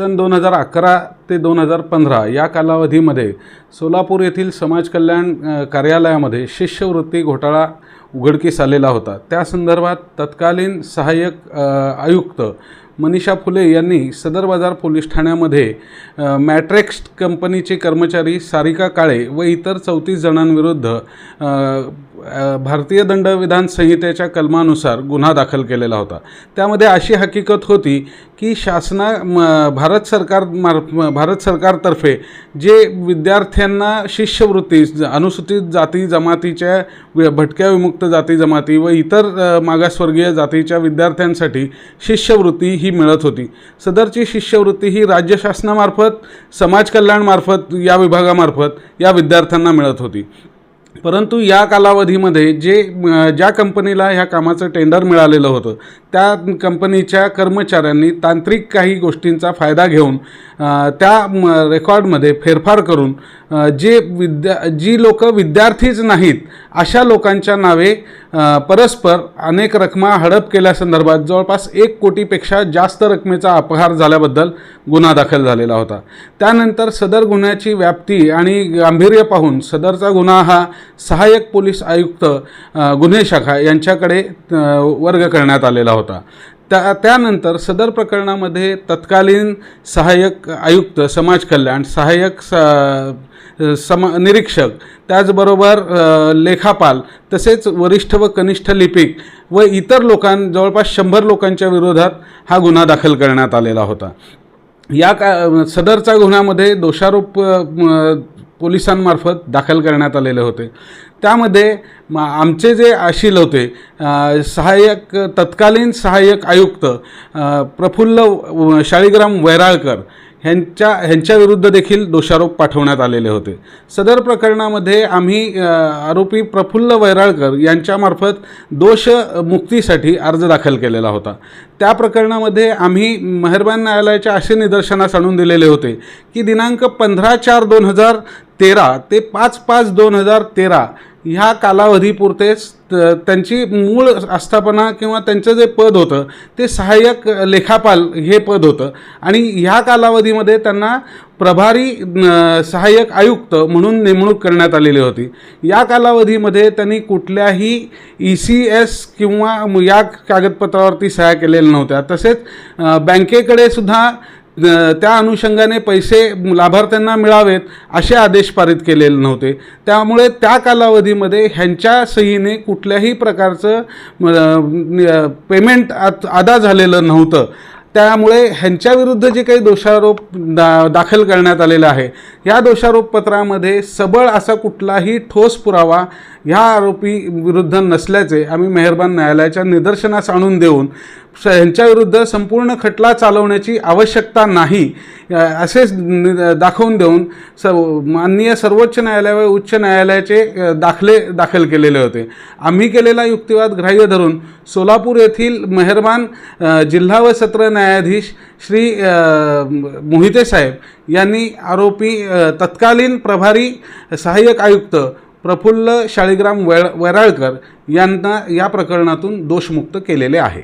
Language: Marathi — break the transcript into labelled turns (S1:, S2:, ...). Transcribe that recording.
S1: सन दोन हजार अकरा ते दोन हजार पंधरा या कालावधीमध्ये सोलापूर येथील समाज कल्याण कार्यालयामध्ये शिष्यवृत्ती घोटाळा उघडकीस आलेला होता. त्या संदर्भात तत्कालीन सहाय्यक आयुक्त मनीषा फुले यांनी सदर बाजार पोलीस ठाण्यामध्ये मॅट्रेक्स कंपनीचे कर्मचारी सारिका काळे व इतर चौतीस जणांविरुद्ध भारतीय दंडविधान संहितेच्या कलमानुसार गुन्हा दाखल केलेला होता. त्यामध्ये अशी हकीकत होती की शासना म, भारत सरकार मार भारत सरकारतर्फे जे विद्यार्थ्यांना शिष्यवृत्ती ज- अनुसूचित जाती जमातीच्या वि- भटक्या विमुक्त जाती जमाती व इतर मागासवर्गीय जातीच्या विद्यार्थ्यांसाठी शिष्यवृत्ती ही मिळत होती. सदरची शिष्यवृत्ती ही राज्य शासनामार्फत समाज कल्याणमार्फत या विभागामार्फत या विद्यार्थ्यांना मिळत होती. परंतु या कालावधीमध्ये जे ज्या कंपनीला ह्या कामाचं टेंडर मिळालेलं होतं त्या कंपनीच्या कर्मचाऱ्यांनी तांत्रिक काही गोष्टींचा फायदा घेऊन त्या रेकॉर्डमध्ये फेरफार करून जे विद्या जी लोक विद्यार्थीच नाहीत अशा लोकांच्या नावे परस्पर अनेक रकमा हडप केल्यासंदर्भात जवळपास एक कोटीपेक्षा जास्त रकमेचा अपहार झाल्याबद्दल गुन्हा दाखल झालेला होता. त्यानंतर सदर गुन्ह्याची व्याप्ती आणि गांभीर्य पाहून सदरचा गुन्हा हा सहाय्यक पोलीस आयुक्त गुन्हे शाखा यांच्याकडे वर्ग करण्यात आलेला होता. होता. त्या त्यानंतर सदर प्रकरणामध्ये तत्कालीन सहाय्यक आयुक्त समाज कल्याण सहाय्यक स सम निरीक्षक त्याचबरोबर लेखापाल तसेच वरिष्ठ व कनिष्ठ लिपिक व इतर लोकां जवळपास शंभर लोकांच्या विरोधात हा गुन्हा दाखल करण्यात आलेला होता. या का सदरच्या गुन्ह्यामध्ये दोषारोप पोलिसांमार्फत दाखल करण्यात आलेले होते. त्यामध्ये आमचे जे आशील होते सहाय्यक तत्कालीन सहाय्यक आयुक्त प्रफुल्ल शाळीग्राम वैराळकर ह्यांच्या ह्यांच्याविरुद्ध देखील दोषारोप पाठवण्यात आलेले होते. सदर प्रकरणामध्ये आम्ही आरोपी प्रफुल्ल वैराळकर यांच्यामार्फत दोष मुक्तीसाठी अर्ज दाखल केलेला होता. त्या प्रकरणामध्ये आम्ही मेहरबान न्यायालयाच्या असे निदर्शनास आणून दिलेले होते की दिनांक पंधरा चार दोन हजार तेरा ते पाच पाच दोन हजार तेरा ह्या कालावधीपुरतेच त- त्यांची मूळ आस्थापना किंवा त्यांचं जे पद होतं ते सहाय्यक लेखापाल हे पद होतं. आणि ह्या कालावधीमध्ये त्यांना प्रभारी सहाय्यक आयुक्त म्हणून नेमणूक करण्यात आलेली होती. या कालावधीमध्ये त्यांनी कुठल्याही ई सी एस किंवा या कागदपत्रावरती सह्या केलेल्या नव्हत्या. तसेच बँकेकडे सुद्धा त्या अनुषंगाने पैसे लाभार्थ्यांना मिळावेत असे आदेश पारित केलेले नव्हते. त्यामुळे त्या कालावधीमध्ये ह्यांच्या सहीने कुठल्याही प्रकारचं पेमेंट आत- अदा झालेलं नव्हतं. त्यामुळे ह्यांच्याविरुद्ध जे काही दोषारोप दा दाखल करण्यात आलेला आहे या दोषारोपपत्रामध्ये सबळ असा कुठलाही ठोस पुरावा ह्या आरोपी विरुद्ध नसल्याचे आम्ही मेहरबान न्यायालयाच्या निदर्शनास आणून देऊन स- ह्यांच्याविरुद्ध संपूर्ण खटला चालवण्याची आवश्यकता नाही असेच दाखवून देऊन स माननीय सर्वोच्च न्यायालय व उच्च न्यायालयाचे दाखले दाखल केलेले होते. आम्ही केलेला युक्तिवाद ग्राह्य धरून सोलापूर येथील मेहरबान जिल्हा व सत्र न्यायाधीश श्री मोहिते साहेब यांनी आरोपी तत्कालीन प्रभारी सहाय्यक आयुक्त प्रफुल्ल शाळीग्राम वै वैराळकर यांना या प्रकरणातून दोषमुक्त केलेले आहे.